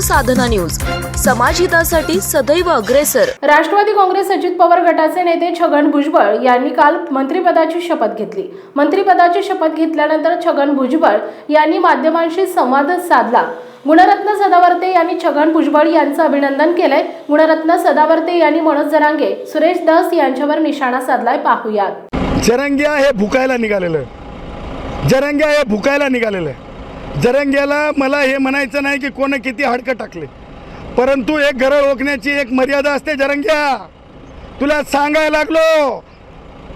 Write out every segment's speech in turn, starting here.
साधना news. समाजहितासाठी सदैव अग्रेसर. राष्ट्रवादी काँग्रेस अजित पवार गटाचे नेते छगन भुजबळ यांनी काल मंत्रिपदाची शपथ घेतली. मंत्रिपदाची शपथ घेतल्यानंतर छगन भुजबळ यांनी माध्यमांशी संवाद साधला. गुणरत्न सदावर्ते यांनी छगन भुजबळ यांचं अभिनंदन केलंय. गुणरत्न सदावर्ते यांनी मनोज जरांगे सुरेश दस यांच्यावर निशाणा साधलाय. पाहुयात. जरंग्या हे भुकायला निघालेलं. जरंग्या हे भुकायला निघालेलं. जरंग्याला मला हे म्हणायचं नाही की कोणं किती हाडकं टाकले. परंतु एक घरं ओळखण्याची एक मर्यादा असते जरंग्या. तुला सांगायला लागलो.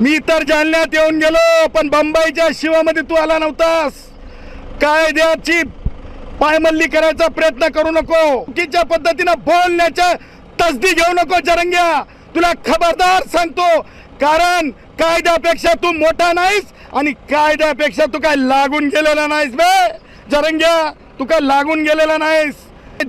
मी तर जालन्यात येऊन गेलो पण बंबईच्या शिवामध्ये तू आला नव्हतास. कायद्याची पायमल्ली करायचा प्रयत्न करू नको. चुकीच्या पद्धतीनं बोलण्याच्या तसदी घेऊ नको जरंग्या. तुला खबरदार सांगतो कारण कायद्यापेक्षा तू मोठा नाहीस आणि कायद्यापेक्षा तू काय लागून गेलेला नाहीस बे. जरंग्या तुका काय लागून गेलेला नाहीस.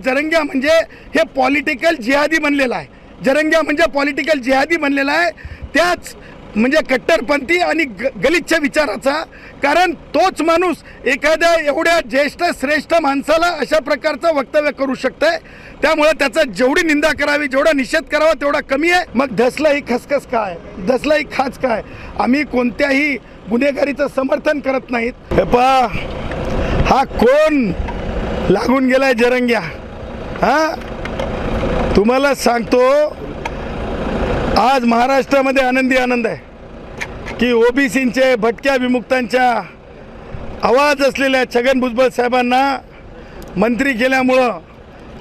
जरंग्या म्हणजे हे पॉलिटिकल जिहादी बनलेलं आहे. जरंग्या म्हणजे पॉलिटिकल जिहादी बनलेला आहे. त्याच म्हणजे कट्टरपंथी आणि ग गलिच्छ विचाराचा. कारण तोच माणूस एखाद्या एवढ्या ज्येष्ठ श्रेष्ठ माणसाला अशा प्रकारचं वक्तव्य करू शकतंय. त्यामुळे त्याचा जेवढी निंदा करावी जेवढा निषेध करावा तेवढा कमी आहे. मग धसला ही खसखस काय? धसला ही खाच काय? आम्ही कोणत्याही गुन्हेगारीचं समर्थन करत नाहीत. हे पा हा कोण लागून गेलाय जरंग्या? हा? तुम्हाला सांगतो आज महाराष्ट्रामध्ये आनंदी आनंद आहे. की ओबीसींचे भटक्या विमुक्तांच्या आवाज असलेल्या छगन भुजबळ साहेबांना मंत्री केल्यामुळं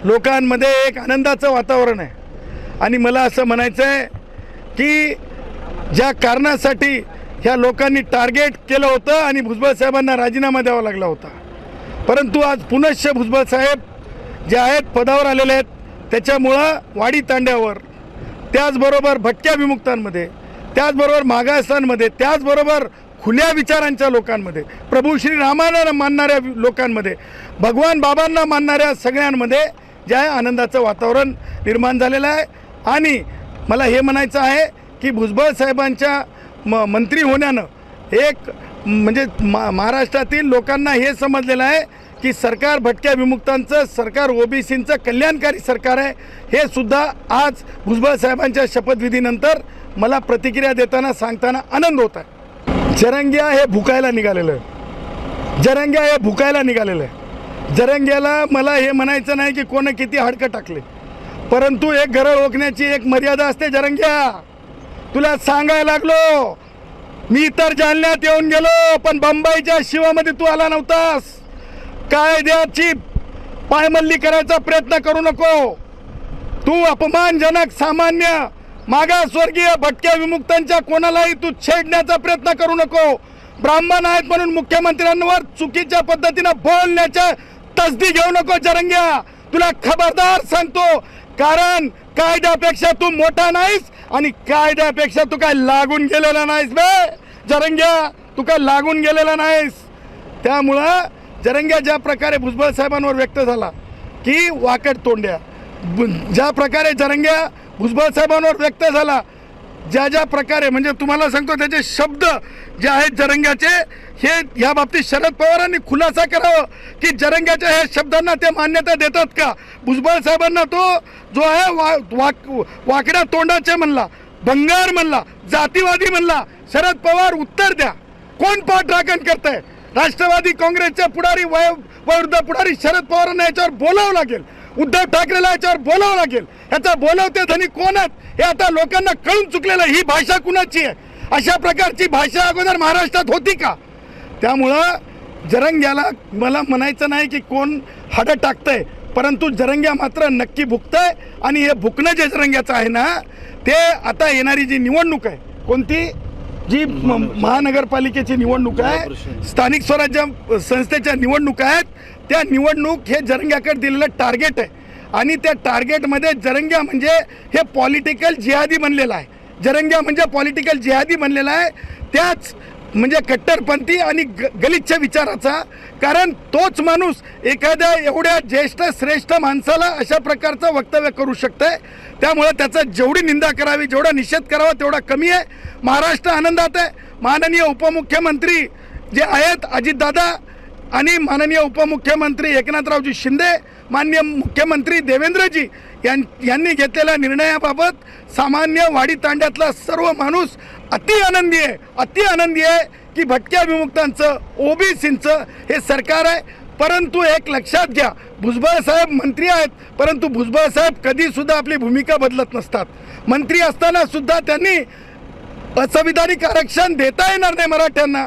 लोकांमध्ये एक आनंदाचं वातावरण आहे. आणि मला असं म्हणायचं आहे की ज्या कारणासाठी ह्या लोकांनी टार्गेट केलं होतं आणि भुजबळ साहेबांना राजीनामा द्यावा लागला होता. परंतु आज पुनश्च भुजबळ साहेब जे आहेत पदावर आलेले आहेत त्याच्यामुळं वाडी तांड्यावर त्याचबरोबर भटक्या विमुक्तांमध्ये त्याचबरोबर मागासांमध्ये त्याचबरोबर खुल्या विचारांच्या लोकांमध्ये प्रभू श्रीरामाला मानणाऱ्या लोकांमध्ये भगवान बाबांना मानणाऱ्या सगळ्यांमध्ये जे आहे आनंदाचं वातावरण निर्माण झालेलं आहे. आणि मला हे म्हणायचं आहे की भुजबळ साहेबांच्या म मंत्री होण्यानं एक म्हणजे मा महाराष्ट्रातील लोकांना हे समजलेलं आहे की सरकार भटक्या विमुक्तांचं सरकार ओबीसींचं कल्याणकारी सरकार आहे. हे सुद्धा आज भुजबळ साहेबांच्या शपथविधीनंतर मला प्रतिक्रिया देताना सांगताना आनंद होत आहे. जरंग्या हे भुकायला निघालेलं आहे. जरंग्या हे भुकायला निघालेलं आहे. जरंग्याला मला हे म्हणायचं नाही की कोणं किती हाडकं टाकले. परंतु एक घरं ओळखण्याची एक मर्यादा असते जरंग्या. तुला सांगायला लागलो मी तर जालन्यात येऊन गेलो पण बंबईच्या शिवामध्ये तू आला नव्हतास. कायद्याची पायमल्ली करायचा प्रयत्न करू नको. तू अपमानजनक सामान्य मागासवर्गीय भटक्या विमुक्तांच्या कोणालाही तू छेडण्याचा प्रयत्न करू नको. ब्राह्मण आहेत म्हणून मुख्यमंत्र्यांवर चुकीच्या पद्धतीनं बोलण्याच्या तसदी घेऊ नको जरंग्या. तुला खबरदार सांगतो कारण कायद्यापेक्षा तू मोठा नाहीस आणि कायद्यापेक्षा तू काय लागून गेलेला नाहीस बे. जरंग्या तू काय लागून गेलेला नाहीस. त्यामुळं जरंग्या ज्या प्रकारे भुजबळ साहेबांवर व्यक्त झाला की वाकड तोंड्या. ज्या प्रकारे जरंग्या भुजबळ साहेबांवर व्यक्त झाला ज्या ज्या प्रकारे म्हणजे तुम्हाला सांगतो त्याचे शब्द जे आहेत जरंग्याचे हे या बाबतीत शरद पवारांनी खुलासा करावं की जरंग्याच्या ह्या शब्दांना ते मान्यता देतात का? भुजबळ साहेबांना तो जो आहे वा वाक वाकड्या तोंडाचे म्हणला भंगार म्हणला जातीवादी म्हणला शरद पवार उत्तर द्या. कोण पाठराखण करतंय? राष्ट्रवादी काँग्रेसच्या पुढारी वय वयोवृद्ध पुढारी शरद पवारांना याच्यावर बोलावं लागेल. उद्धव ठाकरेला याच्यावर बोलावं लागेल. ह्याचा बोलवते धनी कोण आहेत? हे आता लोकांना कळून चुकलेलं आहे. ही भाषा कुणाची आहे? अशा प्रकारची भाषा अगोदर महाराष्ट्रात होती का? त्यामुळं जरंग्याला मला म्हणायचं नाही की कोण हाडं टाकतंय परंतु जरंग्या मात्र नक्की भुकतंय आणि हे भुकणं जे जरंग्याचं आहे ना ते आता येणारी जी निवडणूक आहे कोणती? जी महानगरपालिकेची. निवडणूक आहे स्थानिक स्वराज्य संस्थेच्या निवडणुका आहेत त्या निवडणूक हे जरंग्याकडे दिलेलं टार्गेट आहे. आणि त्या टार्गेटमध्ये जरंग्या म्हणजे हे पॉलिटिकल जिहादी बनलेलं आहे. जरंग्या म्हणजे पॉलिटिकल जिहादी बनलेला आहे. त्याच म्हणजे कट्टरपंथी आणि ग गलिच्छ विचाराचा. कारण तोच माणूस एखाद्या एवढ्या ज्येष्ठ श्रेष्ठ माणसाला अशा प्रकारचं वक्तव्य करू शकतंय. त्यामुळे त्याचा जेवढी निंदा करावी जेवढा निषेध करावा तेवढा कमी आहे. महाराष्ट्र आनंदात आहे. माननीय उपमुख्यमंत्री जे आहेत अजितदादा आणि माननीय उपमुख्यमंत्री एकनाथरावजी शिंदे मान्य मुख्यमंत्री देवेंद्रजी यां यांनी घेतलेल्या निर्णयाबाबत सामान्य वाडी तांड्यातला सर्व माणूस अति आनंदी आहे. अति आनंदी आहे की भटक्या विमुक्तांचं ओबीसींचं हे सरकार आहे. परंतु एक लक्षात घ्या भुजबळ साहेब मंत्री आहेत परंतु भुजबळ साहेब कधीसुद्धा आपली भूमिका बदलत नसतात. मंत्री असताना सुद्धा त्यांनी असंविधानिक आरक्षण देता येणार नाही मराठ्यांना.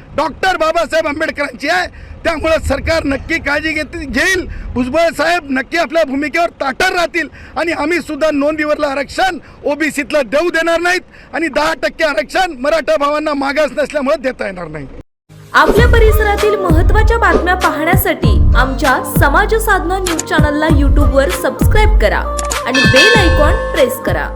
डॉक्टर बाबासाहेब आंबेडकरांची आहे. त्यामुळं सरकार नक्की काळजी घेत घेईल. भुजबळ साहेब नक्की आपल्या भूमिकेवर ताटर राहतील. आणि आम्ही सुद्धा नोंदीवरलं आरक्षण ओबीसीतलं देऊ देणार नाहीत. आणि दहा टक्के आरक्षण मराठा भावांना मागास नसल्यामुळे देता येणार नाही. आपल्या परिसरातील महत्त्वाच्या बातम्या पाहण्यासाठी आमच्या समाज साधना न्यूज चॅनलला यूट्यूबवर सबस्क्राईब करा आणि बेल आयकॉन प्रेस करा.